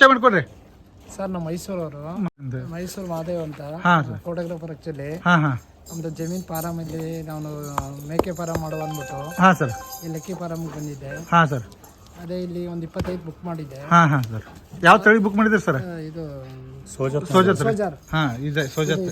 ಪರಿಚಯ ಮಾಡ್ಕೊಡ್ರಿ. ಸರ್ ನಮ್ಮ ಮೈಸೂರವರು ಅವರು ಮೈಸೂರು ಮಾದೇವ್ ಅಂತ ಫೋಟೋಗ್ರಾಫರ್ ಆಕ್ಚುಲಿ ಹಾ ಹಾ. ನಮ್ದು ಜಮೀನ್ ಫಾರಂ ಇಲ್ಲಿ ನಾನು ಮೇಕೆ ಫಾರಂ ಮಾಡುವ ಅಂದ್ಬಿಟ್ಟು ಹಾ ಸರ್. ಇಲ್ಲಿ ಲಕ್ಕಿ ಫಾರಮ್ಗೆ ಬಂದಿದ್ದೆ. ಹಾ ಸರ್. ಅದೇ ಇಲ್ಲಿ ಒಂದು ಇಪ್ಪತ್ತೈದು ಬುಕ್ ಮಾಡಿದ್ದೆ. ಹಾ ಹಾ ಸರ್. ಯಾವ ತಳಿ ಬುಕ್ ಮಾಡಿದ್ರಿ ಸರ್? ಇದು ಸೋಜತ್ ಸೋಜಾರ್. ಹಾ ಇದೆ ಸೋಜತ್.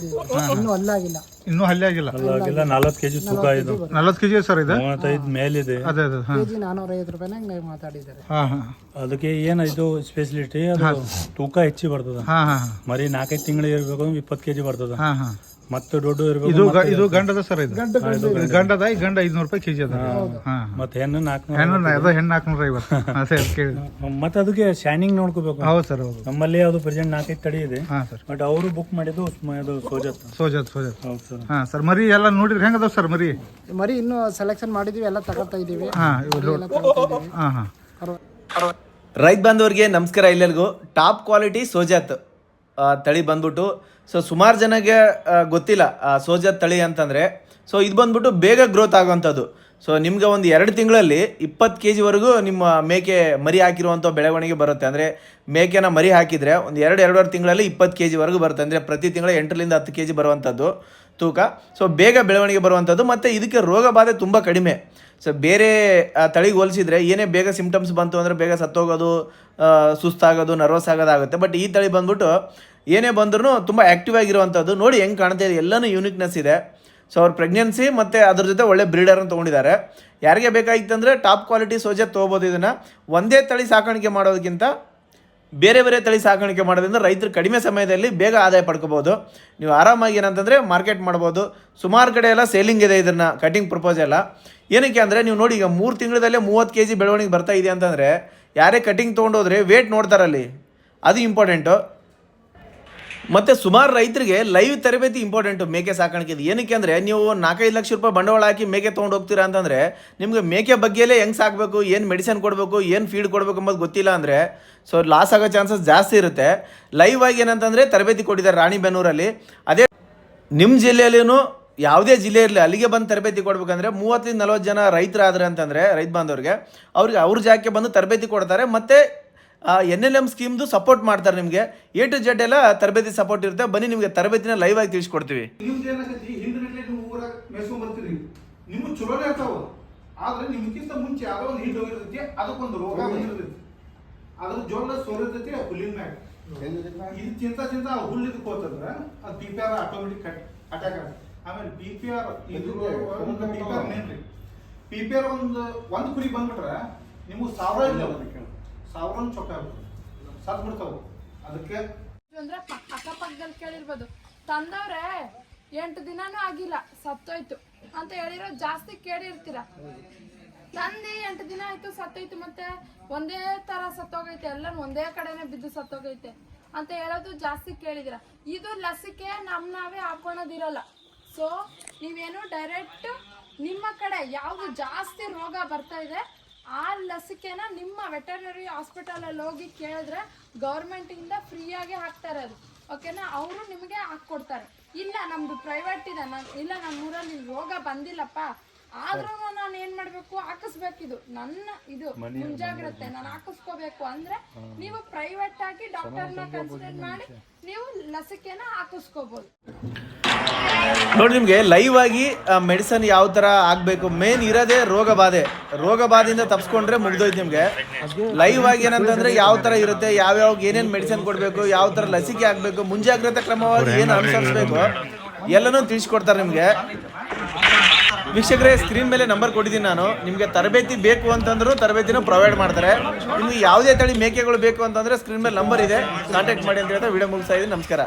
ಇನ್ನೂ ಅಲ್ಲಾಗಿಲ್ಲ. ಇನ್ನೂ ಹಲ್ಲೆ ಆಗಿಲ್ಲ ಆಗಿಲ್ಲ ನಲವತ್ತು ಕೆಜಿ ತೂಕ ಇದು. ನಲ್ವತ್ತು ಕೆಜಿ ಸರ್ ಇದು? ಮೂವತ್ತೈದು ಮೇಲಿದೆ. ಅದೇ ಅದೇ ಹಾ. ಕೆ ಜಿ ನಾನ್ನೂರೈವತ್ತು ರೂಪಾಯಿನಾಗ ಮಾತಾಡಿದ್ದಾರೆ. ಹಾ ಹಾ. ಅದಕ್ಕೆ ಏನು ಇದು ಸ್ಪೆಷಲಿಟಿ ಅದು ತೂಕ ಹೆಚ್ಚಿ ಬರ್ತದ. ಹಾ ಹಾ ಮರಿ ನಾಲ್ಕೈದು ತಿಂಗಳು ಇರ್ಬೇಕು ಅಂದ್ರೆ ಇಪ್ಪತ್ತು ಕೆಜಿ ಬರ್ತದ. ಹಾ ಹಾ. ಮತ್ತೆ ದೊಡ್ಡ ಇದು ಗ- ಇದು ಗಂಡದ ಸರ್ ಇದು. ಇದು ಗಂಡದ. ಈ ಗಂಡ ಐದ್ನೂರು ರೂಪಾಯಿ ಕೆಜಿ ಅದ. ಹಾ. ಮತ್ತೆ ಹೆಣ್ಣು ನಾಲ್ಕು ಹೆಣ್ಣು ಅದ ಹೆಣ್ಣು ನಾಲ್ಕುನೂರ ಐವತ್ತು. ಅದ್ ಕೇಳಿದೆ ಮತ್ತೆ ಅದಕ್ಕೆ ಶೈನಿಂಗ್ ನೋಡ್ಕೋಬೇಕು. ಹೌದು ಸರ್ ಹೌದು. ನಮ್ಮಲ್ಲಿ ಅದು ಪ್ರೆಸೆಂಟ್ ನಾಲ್ಕೈದು ತಡಿ ಇದೆ. ಹಾ ಸರ್. ಬಟ್ ಅವರು ಬುಕ್ ಮಾಡಿದ್ದು ಮ- ಅದು ಸೋಜತ್. ಸೋಜತ್ ಸೋಜತ್. ಹೌದು ಸರ್. ಹಾ ಸರ್ ಮರಿ ಎಲ್ಲ ನೋಡಿದ್ರೆ ಹೆಂಗದ ಸರ್ ಮರಿ? ಮರಿ ಇನ್ನು ಸೆಲೆಕ್ಷನ್ ಮಾಡಿದೀವಿ ಎಲ್ಲ ತಗೋತಾ ಇದೀವಿ ಹಾ ಹಾ ಹಾ. ರೈತ ಬಾಂಧವರಿಗೆ ನಮಸ್ಕಾರ ಎಲ್ಲರಿಗೂ ಟಾಪ್ ಕ್ವಾಲಿಟಿ ಸೋಜಾತ್. ತಳಿ ಬಂದ್ಬಿಟ್ಟು ಸೊ ಸುಮಾರು ಜನಗೆ ಗೊತ್ತಿಲ್ಲ ಆ, ಸೋಜಾತ್ ತಳಿ ಅಂತಂದರೆ ಸೊ ಇದು ಬಂದ್ಬಿಟ್ಟು ಬೇಗ ಗ್ರೋತ್ ಆಗುವಂಥದ್ದು. ಸೊ ನಿಮ್ಗೆ ಒಂದು ಎರಡು ತಿಂಗಳಲ್ಲಿ ಇಪ್ಪತ್ತು ಕೆ ಜಿವರೆಗೂ ನಿಮ್ಮ ಮೇಕೆ ಮರಿ ಹಾಕಿರುವಂಥ ಬೆಳವಣಿಗೆ ಬರುತ್ತೆ. ಅಂದರೆ ಮೇಕೆನ ಮರಿ ಹಾಕಿದರೆ ಒಂದು ಎರಡು ಎರಡೂವರೆ ತಿಂಗಳಲ್ಲಿ ಇಪ್ಪತ್ತು ಕೆ ಜಿವರೆಗೂ ಬರುತ್ತೆ. ಅಂದರೆ ಪ್ರತಿ ತಿಂಗಳ ಎಂಟರಿಂದ ಹತ್ತು ಕೆ ಜಿ ಬರುವಂಥದ್ದು. ತೂಕ. ಸೊ ಬೇಗ ಬೆಳವಣಿಗೆ ಬರುವಂಥದ್ದು ಮತ್ತು ಇದಕ್ಕೆ ರೋಗ ಬಾಧೆ ತುಂಬ ಕಡಿಮೆ. ಸೊ ಬೇರೆ ತಳಿಗೆ ಹೋಲಿಸಿದ್ರೆ ಏನೇ ಬೇಗ ಸಿಂಪ್ಟಮ್ಸ್ ಬಂತು ಅಂದರೆ ಬೇಗ ಸತ್ತೋಗೋದು ಸುಸ್ತಾಗೋದು ನರ್ವಸ್ ಆಗೋದಾಗುತ್ತೆ ಬಟ್ ಈ ತಳಿ ಬಂದ್ಬಿಟ್ಟು ಏನೇ ಬಂದ್ರೂ ತುಂಬ ಆ್ಯಕ್ಟಿವ್ ಆಗಿರುವಂಥದ್ದು. ನೋಡಿ ಹೆಂಗೆ ಕಾಣ್ತಾ ಇದೆ. ಎಲ್ಲನೂ ಯೂನಿಕ್ನೆಸ್ ಇದೆ. ಸೊ ಅವ್ರ ಪ್ರೆಗ್ನೆನ್ಸಿ ಮತ್ತು ಅದ್ರ ಜೊತೆ ಒಳ್ಳೆ ಬ್ರೀಡರ್ನ ತೊಗೊಂಡಿದ್ದಾರೆ. ಯಾರಿಗೆ ಬೇಕಾಗಿತ್ತಂದರೆ ಟಾಪ್ ಕ್ವಾಲಿಟಿ ಸೋಜೆ ತೊಗೋಬೋದು ಇದನ್ನು. ಒಂದೇ ತಳಿ ಸಾಕಾಣಿಕೆ ಮಾಡೋದಕ್ಕಿಂತ ಬೇರೆ ಬೇರೆ ತಳಿ ಸಾಕಾಣಿಕೆ ಮಾಡೋದ್ರಿಂದ ರೈತರು ಕಡಿಮೆ ಸಮಯದಲ್ಲಿ ಬೇಗ ಆದಾಯ ಪಡ್ಕೋಬೋದು ನೀವು ಆರಾಮಾಗಿ ಏನಂತಂದರೆ ಮಾರ್ಕೆಟ್ ಮಾಡ್ಬೋದು. ಸುಮಾರು ಕಡೆ ಎಲ್ಲ ಸೇಲಿಂಗ್ ಇದೆ ಇದನ್ನು ಕಟಿಂಗ್ ಪ್ರಪೋಸ್ ಎಲ್ಲ. ಏನಕ್ಕೆ ಅಂದರೆ ನೀವು ನೋಡಿ ಈಗ ಮೂರು ತಿಂಗಳಲ್ಲೇ ಮೂವತ್ತು ಕೆ ಜಿ ಬೆಳವಣಿಗೆ ಬರ್ತಾ ಇದೆ ಅಂತಂದರೆ ಯಾರೇ ಕಟಿಂಗ್ ತೊಗೊಂಡೋದ್ರೆ ವೇಟ್ ನೋಡ್ತಾರಲ್ಲಿ. ಅದು ಇಂಪಾರ್ಟೆಂಟು ಮತ್ತು ಸುಮಾರು ರೈತರಿಗೆ ಲೈವ್ ತರಬೇತಿ ಇಂಪಾರ್ಟೆಂಟು ಮೇಕೆ ಸಾಕಾಣಿಕೆ ಏನಕ್ಕೆ ಅಂದರೆ ನೀವು ನಾಲ್ಕೈದು ಲಕ್ಷ ರೂಪಾಯಿ ಬಂಡವಾಳ ಹಾಕಿ ಮೇಕೆ ತೊಗೊಂಡು ಹೋಗ್ತೀರಾ ಅಂತಂದರೆ ನಿಮಗೆ ಮೇಕೆ ಬಗ್ಗೆಲೇ ಹೆಂಗೆ ಸಾಕಬೇಕು, ಏನು ಮೆಡಿಸಿನ್ ಕೊಡಬೇಕು, ಏನು ಫೀಡ್ ಕೊಡಬೇಕು ಅಂಬೋದು ಗೊತ್ತಿಲ್ಲ ಅಂದರೆ ಸೊ ಲಾಸ್ ಆಗೋ ಚಾನ್ಸಸ್ ಜಾಸ್ತಿ ಇರುತ್ತೆ. ಲೈವ್ ಆಗಿ ಏನಂತಂದರೆ ತರಬೇತಿ ಕೊಟ್ಟಿದ್ದಾರೆ ರಾಣಿಬೆನ್ನೂರಲ್ಲಿ. ಅದೇ ನಿಮ್ಮ ಜಿಲ್ಲೆಯಲ್ಲೂ ಯಾವುದೇ ಜಿಲ್ಲೆ ಇರಲಿ, ಅಲ್ಲಿಗೆ ಬಂದು ತರಬೇತಿ ಕೊಡಬೇಕಂದ್ರೆ ಮೂವತ್ತರಿಂದ ನಲ್ವತ್ತು ಜನ ರೈತರಾದ್ರೆ ಅಂತಂದರೆ, ರೈತ ಬಾಂಧವ್ರಿಗೆ, ಅವ್ರಿಗೆ ಅವ್ರ ಜಾಗಕ್ಕೆ ಬಂದು ತರಬೇತಿ ಕೊಡ್ತಾರೆ. ಮತ್ತು ಎನ್ ಎಲ್ ಎಂ ಸ್ಕೀಮ್ದು ಸಪೋರ್ಟ್ ಮಾಡ್ತಾರೆ ನಿಮಗೆ. ಎ ಟು ಜೆಡ್ ಎಲ್ಲ ತರಬೇತಿ ಸಪೋರ್ಟ್ ಇರುತ್ತೆ. ಬನ್ನಿ ನಿಮಗೆ ತರಬೇತಿನ ಲೈವ್ ಆಗಿ ತಿಳಿಸ್ಕೊಡ್ತೀವಿ. ನಿಮ್ಗೆ ಚಲೋನೇ ಇರ್ತಾವ ಆದ್ರೆ ನಿಮ್ಗಿಂತ ಮುಂಚೆ ಯಾವ್ದೋ ಒಂದು ಹಿಂಡ್ ಹೋಗಿರ್ತೈತಿ ಅದಕ್ಕೊಂದು ರೋಗ ಬಂದಿರ್ತೈತಿ. ಅದ್ರ ಜೋಳ ಸೋರಿರ್ತೈತಿ ಆ ಹುಲ್ಲಿನ ಮ್ಯಾಗ. ಇದು ಚಿಂತ ಚಿಂತ ಆ ಹುಲ್ಲು ಇದಕ್ಕೆ ಹೋತಂದ್ರ ಅದು P P R automatic attack ಆಗುತ್ತೆ. ಆಮೇಲೆ ಪಿ ಪಿ ಆರ್ ಇದು ಒಂದು ಪಿ ಪಿ ಆರ್ ಮೇನ್ ರೀ. ಪಿ ಪಿ ಆರ್ ಒಂದು ಒಂದು ಕುರಿ ಬಂದ್ಬಿಟ್ರೆ ನಿಮ್ಗೆ ಸಾವಿರ ಇಲ್ಲ ಸಾವಿರ ಚೊಕ್ಕ ಸತ್ ಬಿಡ್ತಾವ ಅದಕ್ಕೆ ಅಂದ್ರೆ ಅಕ್ಕಪಕ್ಕದಲ್ಲಿ ಕೇಳಿರ್ಬೋದು. ತಂದವ್ರೆ, ಎಂಟು ದಿನಾನೂ ಆಗಿಲ್ಲ, ಸತ್ತೋಯ್ತು ಅಂತ ಹೇಳಿರೋ ಜಾಸ್ತಿ ಕೇಳಿರ್ತೀರ? ತಂದೆ ಎಂಟು ದಿನ ಆಯ್ತು, ಸತ್ತೋಯ್ತು ಮತ್ತೆ ಒಂದೇ ತರ ಸತ್ತೋಗೈತೆ ಎಲ್ಲ ಒಂದೇ ಕಡೆನೆ ಬಿದ್ದು ಸತ್ತೋಗೈತೆ ಅಂತ ಹೇಳೋದು ಜಾಸ್ತಿ ಕೇಳಿದಿರ ಇದು ಲಸಿಕೆ ನಮ್ ನಾವೇ ಹಾಕೊಳೋದಿರಲ್ಲ. ಸೊ ನೀವೇನು ಡೈರೆಕ್ಟ್ ನಿಮ್ಮ ಕಡೆ ಯಾವ್ದು ಜಾಸ್ತಿ ರೋಗ ಬರ್ತಾ ಇದೆ ಆ ಲಸಿಕೆನ ನಿಮ್ಮ ವೆಟರ್ನರಿ ಹಾಸ್ಪಿಟಲಲ್ಲಿ ಹೋಗಿ ಕೇಳಿದ್ರೆ ಗೌರ್ಮೆಂಟಿಂದ ಫ್ರೀಯಾಗಿ ಹಾಕ್ತಾರೆ ಅದು ಓಕೆನಾ? ಅವರು ನಿಮಗೆ ಹಾಕ್ಕೊಡ್ತಾರೆ. ಇಲ್ಲ ನಮ್ದು ಪ್ರೈವೇಟ್ ಇದೆ. ನಾನು ಇಲ್ಲ ನಮ್ಮ ಊರಲ್ಲಿ ರೋಗ ಬಂದಿಲ್ಲಪ್ಪ. ಆದ್ರೂ ನಾನು ಏನ್ ಮಾಡ್ಬೇಕು? ಹಾಕಿಸ್ಬೇಕಿದು ನನ್ನ ಇದು ಮುಂಜಾಗ್ರತೆ. ನಾನು ಹಾಕಿಸ್ಕೋಬೇಕು ಅಂದ್ರೆ ನೀವು ಪ್ರೈವೇಟ್ ಆಗಿ ಡಾಕ್ಟರ್ನ ಕನ್ಸಲ್ಟ್ ಮಾಡಿ ನೀವು ಲಸಿಕೆನ ಹಾಕಿಸ್ಕೋಬಹುದು ನೋಡಿ ನಿಮಗೆ ಲೈವ್ ಆಗಿ ಮೆಡಿಸನ್ ಯಾವ ಥರ ಆಗಬೇಕು? ಮೇನ್ ಇರೋದೇ ರೋಗ ಬಾಧೆ. ರೋಗ ಬಾಧೆಯಿಂದ ತಪ್ಸ್ಕೊಂಡ್ರೆ ಮುಗಿದೋಯ್ತು ನಿಮಗೆ. ಲೈವ್ ಆಗಿ ಏನಂತಂದ್ರೆ ಯಾವ ಥರ ಇರುತ್ತೆ, ಯಾವ್ಯಾವ ಏನೇನು ಮೆಡಿಸಿನ್ ಕೊಡಬೇಕು, ಯಾವ ಥರ ಲಸಿಕೆ ಆಗಬೇಕು ಮುಂಜಾಗ್ರತಾ ಕ್ರಮವಾಗಿ ಏನು ಅನುಸರಿಸಬೇಕು, ಎಲ್ಲನೂ ತಿಳಿಸ್ಕೊಡ್ತಾರೆ ನಿಮಗೆ. ವೀಕ್ಷಕರೇ ಸ್ಕ್ರೀನ್ ಮೇಲೆ ನಂಬರ್ ಕೊಟ್ಟಿದ್ದೀನಿ ನಾನು. ನಿಮಗೆ ತರಬೇತಿ ಬೇಕು ಅಂತಂದ್ರೂ ತರಬೇತಿನೂ ಪ್ರೊವೈಡ್ ಮಾಡ್ತಾರೆ. ನಿಮಗೆ ಯಾವುದೇ ತಳಿ ಮೇಕೆಗಳು ಬೇಕು ಅಂತಂದ್ರೆ ಸ್ಕ್ರೀನ್ ಮೇಲೆ ನಂಬರ್ ಇದೆ. ಕಾಂಟ್ಯಾಕ್ಟ್ ಮಾಡಿ ಅಂತ ಹೇಳ್ತಾ ವಿಡಿಯೋ ಮುಗಿಸ್ತಾ ಇದ್ದೀನಿ. ನಮಸ್ಕಾರ.